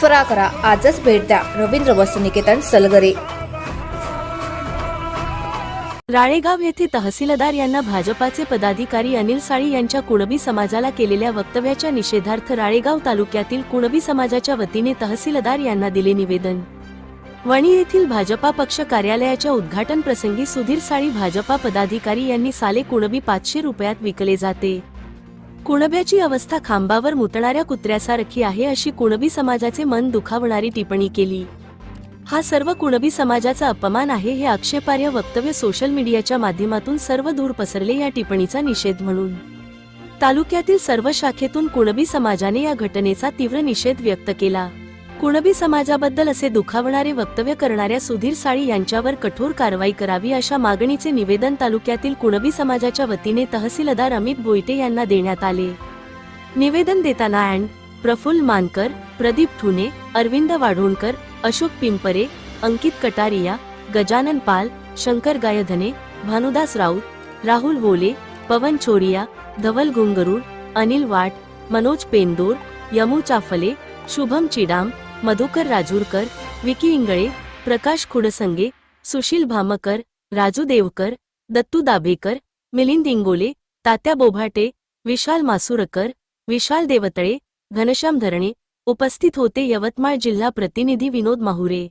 फरा करा आजच भेट द्या. रवींद्र वस्तुनिकेतन सलगरे. राळेगाव येथे तहसीलदार यांना भाजपाचे पदाधिकारी अनिल साळी यांच्या कुणबी समाजाला केलेल्या वक्तव्याच्या निषेधार्थ राळेगाव तालुक्यातील कुणबी समाजाच्या वतीने तहसीलदार यांना दिले निवेदन. वणी येथील भाजपा पक्ष कार्यालयाच्या उद्घाटन प्रसंगी सुधीर साळी भाजपा पदाधिकारी यांनी साले कुणबी पाचशे रुपयात विकले जाते. कुणब्याची अवस्था खांबावर मुतणाऱ्या कुत्र्यासारखी आहे अशी कुणबी समाजाचे मन दुखावणारी टिप्पणी केली. हा सर्व कुणबी समाजाचा अपमान आहे हे आक्षेपार्ह वक्तव्य सोशल मीडियाच्या माध्यमातून सर्व दूर पसरले या टिप्पणीचा निषेध म्हणून. तालुक्यातील सर्व शाखेतून कुणबी समाजाने या घटनेचा तीव्र निषेध व्यक्त केला. कुणबी समाजाबद्दल असे दुखावणारे वक्तव्य करणाऱ्या सुधीर साळी यांच्यावर कठोर कारवाई करावी अशा मागणीचे निवेदन तालुक्यातील कुणबी समाजाच्या वतीने तहसीलदार अमित बोईटे यांना देण्यात आले. निवेदन देताना अँड प्रफुल्ल मानकर प्रदीप ठुने अरविंद वाढोणकर अशोक पिंपरे अंकित कटारिया गजानन पाल शंकर गायधने भानुदास राऊत राहुल होले पवन छोरिया धवल घुंगरूड अनिल वाट मनोज पेंदोर यमू चाफले शुभम चिडाम मधुकर राजूरकर विकी इंगळे प्रकाश खुडसंगे सुशील भामकर राजू देवकर दत्तू दाभेकर मिलिंद इंगोले तात्या बोभाटे विशाल मासुरकर विशाल देवतळे घनश्याम धरणे उपस्थित होते यवतमाळ जिल्हा प्रतिनिधी विनोद माहुरे.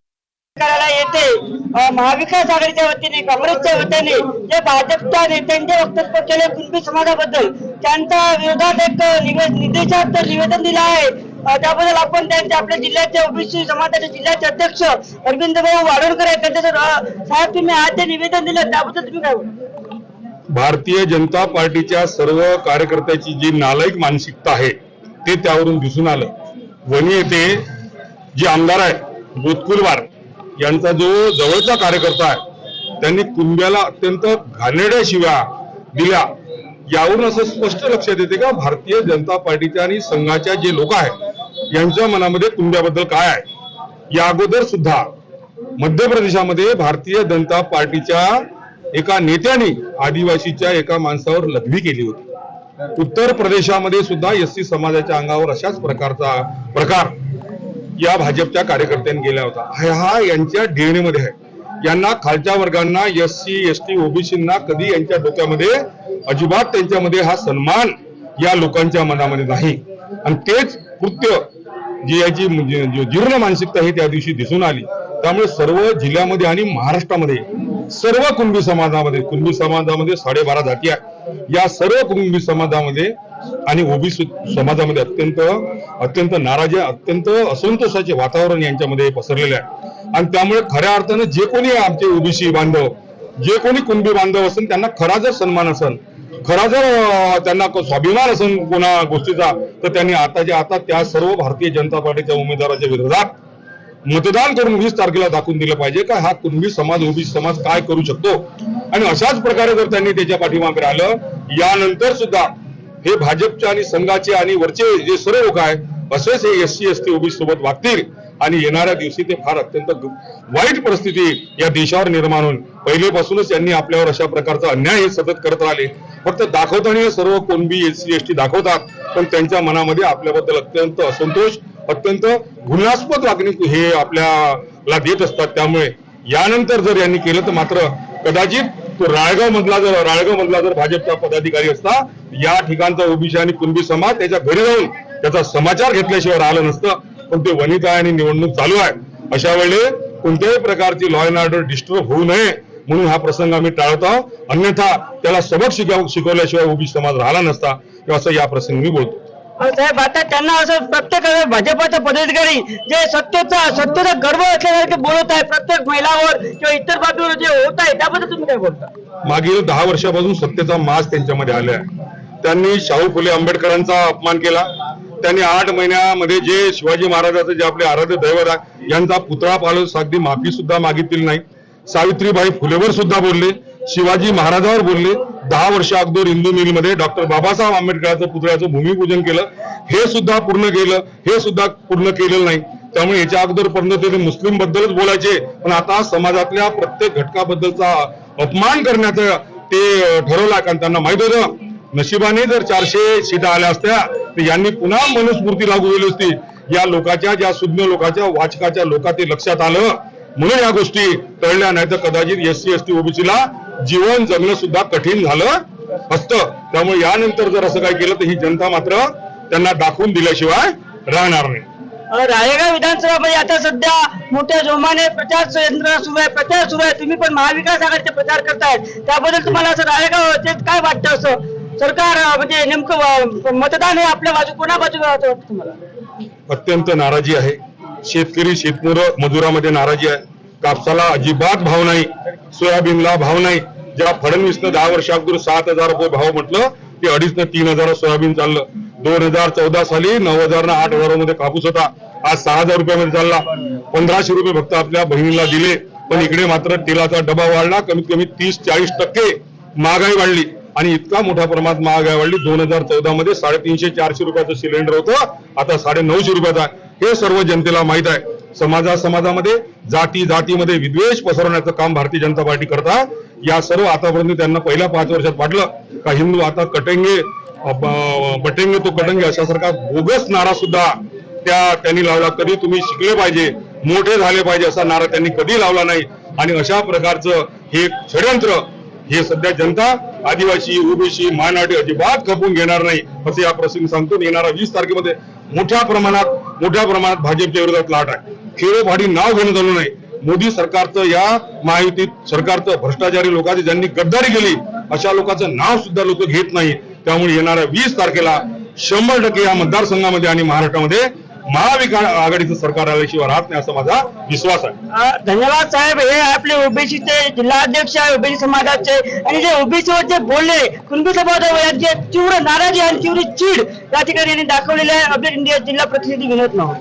करायला येते महाविकास आघाडीच्या वतीने काँग्रेसच्या वतीने जे भाजपच्या नेत्यांचे वक्तव्य केले कुणबी समाजाबद्दल त्यांच्या विरोधात एक निवेदन दिलं आहे. त्याबद्दल आपण त्यांचे आपल्या जिल्ह्याचे ओबीसी समाजाचे जिल्ह्याचे अध्यक्ष अरविंद भाऊ वाडोणकर आहेत त्यांच्या साहेब तुम्ही आज जे निवेदन दिलं त्याबद्दल तुम्ही काय भारतीय जनता पार्टीच्या सर्व कार्यकर्त्याची जी नालायक मानसिकता आहे ते त्यावरून दिसून आलं. वणी येथे जे आमदार आहे बोतकुलवार यांचा जो जवळचा कार्यकर्ता आहे त्यांनी कुंब्याला अत्यंत घाणेड्या शिव्या दिल्या. यावरून असं स्पष्ट लक्षात येते का भारतीय जनता पार्टीच्या आणि संघाच्या जे लोक आहेत यांच्या मनामध्ये कुंब्याबद्दल काय आहे? या अगोदर सुद्धा मध्य प्रदेशामध्ये भारतीय जनता पार्टीच्या एका नेत्याने आदिवासीच्या एका माणसावर लघवी केली होती. उत्तर प्रदेशामध्ये सुद्धा एस सी समाजाच्या अंगावर अशाच प्रकारचा प्रकार या भाजपच्या कार्यकर्त्यांनी गेला होता. हा यांच्या डीएनएमध्ये आहे. यांना खालच्या वर्गांना एस सी एस टी ओबीसींना कधी यांच्या डोक्यामध्ये अजिबात त्यांच्यामध्ये हा सन्मान या लोकांच्या मनामध्ये नाही. आणि तेच कृत्य जी याची जी म्हणजे जीर्ण मानसिकता ही त्या दिवशी दिसून आली. त्यामुळे सर्व जिल्ह्यामध्ये आणि महाराष्ट्रामध्ये सर्व कुणबी समाजामध्ये कुणबी समाजामध्ये साडेबारा जाती आहे. या सर्व कुणबी समाजामध्ये आणि ओबीसी समाजामध्ये अत्यंत अत्यंत नाराजी अत्यंत असंतोषाचे वातावरण यांच्यामध्ये पसरलेले आहे. आणि त्यामुळे खऱ्या अर्थानं जे कोणी आमचे ओबीसी बांधव जे कोणी कुणबी बांधव असेल त्यांना खरा जर सन्मान असेल खरा जर त्यांना स्वाभिमान असून कोणा गोष्टीचा तर त्यांनी आताच्या आता त्या सर्व भारतीय जनता पार्टीच्या उमेदवाराच्या विरोधात मतदान करून वीस तारखेला दाखवून दिलं पाहिजे का? हा कुणबी समाज ओबीसी समाज काय करू शकतो? आणि अशाच प्रकारे जर त्यांनी त्याच्या पाठीमागे राहिलं यानंतर सुद्धा हे भाजपच्या आणि संघाचे आणि वरचे जे सर्व लोक आहेत असेच हे S C S T OBC सोबत वागतील. आणि येणाऱ्या दिवशी ते फार अत्यंत वाईट परिस्थिती या देशावर निर्माण होईल पहिलेपासूनच यांनी आपल्यावर अशा प्रकारचा अन्याय हे सतत करत राहिले. फक्त दाखवताना हे सर्व कोणबी एस सी एस टी दाखवतात पण त्यांच्या मनामध्ये आपल्याबद्दल अत्यंत असंतोष अत्यंत घृणास्पद वागणूक हे आपल्याला देत असतात. त्यामुळे यानंतर जर यांनी केलं तर मात्र कदाचित तो राळगाव मधला जर राळगाव मधला जर भाजपचा पदाधिकारी असता या ठिकाणचा ओबीसी आणि कुणबी समाज त्याच्या घरी जाऊन त्याचा समाचार घेतल्याशिवाय राहिलं नसतं. पण ते वनिता आणि निवडणूक चालू आहे. अशा वेळेला कोणत्याही प्रकारची लॉ अँड ऑर्डर डिस्टर्ब होऊ नये म्हणून हा प्रसंग आम्ही टाळत. आहोत अन्यथा त्याला सबक शिकव शिकवल्याशिवाय ओबीसी समाज राहिला नसता. किंवा असं या प्रसंगी मी बोलतो. साहेब आता त्यांना असं प्रत्येक वेळेस भाजपचा पदाधिकारी जे सत्तेचा सत्तेचा गर्व असल्यासारखे बोलत आहे प्रत्येक महिलावर किंवा इतर बाजूवर जे होत आहे त्याबद्दल तुम्ही काय बोलता? मागील दहा वर्षापासून सत्तेचा माज त्यांच्यामध्ये आला आहे. त्यांनी शाहू फुले आंबेडकरांचा अपमान केला. त्यांनी आठ महिन्यामध्ये जे शिवाजी महाराजाचं जे आपले आराध्य दैवत आहे यांचा पुतळा पालन साधी माफी सुद्धा मागितली नाही. सावित्रीबाई फुलेवर सुद्धा बोलले शिवाजी महाराजावर बोलले. दहा वर्ष अगोदर हिंदू मिलमध्ये डॉक्टर बाबासाहेब आंबेडकरांचं पुतळ्याचं भूमिपूजन केलं. हे सुद्धा पूर्ण केलं हे सुद्धा पूर्ण केलेलं नाही. त्यामुळे याच्या अगोदरपर्यंत ते मुस्लिम बद्दलच बोलायचे पण आता समाजातल्या प्रत्येक घटकाबद्दलचा अपमान करण्याचं ते ठरवलं कारण त्यांना माहीत होतं. नशिबाने जर चारशे सीटा आल्या असत्या तर यांनी पुन्हा मनुस्मृती लागू केली असती. या लोकांच्या ज्या सुज्ञ लोकांच्या वाचकाच्या लोका ते लक्षात आलं. म्हणून या गोष्टी टळल्या नाही तर कदाचित एस सी एस टी ओबीसीला जीवन जगणं सुद्धा कठीण झालं असतं. त्यामुळे यानंतर जर असं काय केलं तर ही जनता मात्र त्यांना दाखवून दिल्याशिवाय राहणार नाही. रायगाव राळेगाव विधानसभामध्ये म्हणजे आता सध्या मोठ्या जोमाने प्रचार यंत्रणा सुरू आहे प्रचार सुरू आहे. तुम्ही पण महाविकास आघाडीचे प्रचार करतायत त्याबद्दल तुम्हाला असं राळेगाव ते काय वाटतं असं? सरकार म्हणजे नेमकं मतदान हे आपल्या बाजू कोणा बाजू तुम्हाला? अत्यंत नाराजी आहे. शेतकरी शेतमोर मजुरामध्ये नाराजी आहे. कापसाला अजिबात भाव नाही. सोयाबीनला भाव नाही. ज्या फडणवीसनं दहा वर्ष अगोदर सात हजार रुपये भाव म्हटलं ते अडीच न तीन हजार सोयाबीन चाललं. दोन हजार चौदा साली नऊ हजार न आठ हजारामध्ये कापूस होता. आज सहा हजार रुपयामध्ये चालला. पंधराशे रुपये फक्त आपल्या बहिणीला दिले. पण इकडे मात्र तेलाचा डबा वाढला. कमीत कमी तीस चाळीस टक्के महागाई वाढली. आणि इतका मोठ्या प्रमाणात महागाई वाढली. दोन हजार चौदा मध्ये साडेतीनशे चारशे रुपयाचं सिलेंडर होतं. आता साडे नऊशे रुपयाचं आहे. हे सर्व जनतेला माहीत आहे. समाजा समाजामध्ये जाती जातीमध्ये विद्वेष पसरवण्याचं काम भारतीय जनता पार्टी करता. या सर्व आतापर्यंत त्यांना पहिल्या पाच वर्षात वाटलं का हिंदू आता कटेंगे बटेंगे तो कटेंगे अशासारखा बोगस नारा सुद्धा त्या त्यांनी लावला. कधी तुम्ही शिकले पाहिजे मोठे झाले पाहिजे असा नारा त्यांनी कधी लावला नाही. आणि अशा प्रकारचं हे षडयंत्र हे सध्या जनता आदिवासी ओबीसी मायनॉरिटी अजिबात खपून घेणार नाही असं या प्रसंगी सांगतो येणाऱ्या वीस तारखेमध्ये मोठ्या प्रमाणात मोठ्या प्रमाणात भाजपच्या विरोधात लाट आहे. खेडोपाडी नाव घेण्यात आलं नाही. मोदी सरकारचं या महायुतीत सरकारचं भ्रष्टाचारी लोकांची ज्यांनी गद्दारी केली अशा लोकांचं नाव सुद्धा लोक घेत नाही. त्यामुळे येणाऱ्या वीस तारखेला शंभर टक्के या मतदारसंघामध्ये आणि महाराष्ट्रामध्ये महाविकास आघाडीचं सरकार आल्याशिवाय राहत नाही असा माझा विश्वास आहे. धन्यवाद साहेब. हे आपले ओबीसीचे जिल्हाध्यक्ष आहे ओबीसी समाजाचे. आणि जे ओबीसीवर जे बोलले कुणबी समाजावर यांची तीव्र नाराजी आणि तीव्र चीड या ठिकाणी यांनी दाखवलेली आहे. अपडेट इंडिया जिल्हा प्रतिनिधी विनोद नाव